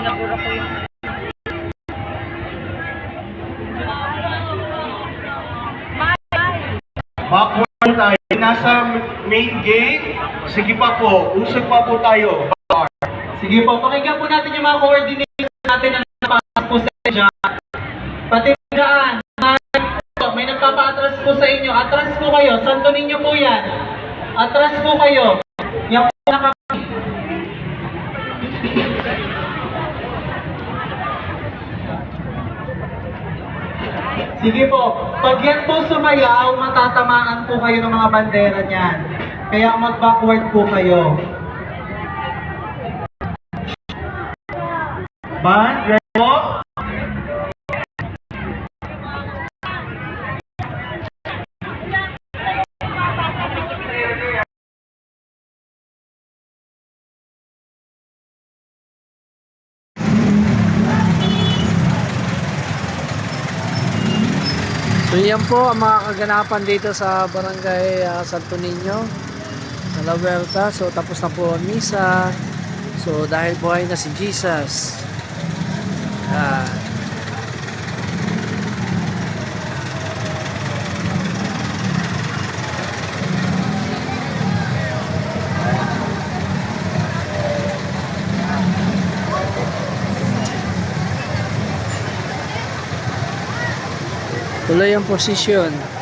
nabura ko yung... Backward tayo. Nasa main gate. Sige pa po. Usog pa po tayo. Sige po, pakinggan po natin yung mga coordinators natin na napasok po sa inyo. Pati daan, may nagpapa-atras po sa inyo. Atras po kayo, santo ninyo po yan. Atras po kayo. Yan po naka... Sige po, pag yan po sumayaw, matatamaan po kayo ng mga bandera niyan. Kaya mag-backward po kayo. Band, ready po? So yan po ang mga kaganapan dito sa barangay ah, Santo Niño sa La Huerta. So tapos na po ang misa. So dahil buhay na si Jesus. Ah, tuloy ang posisyon.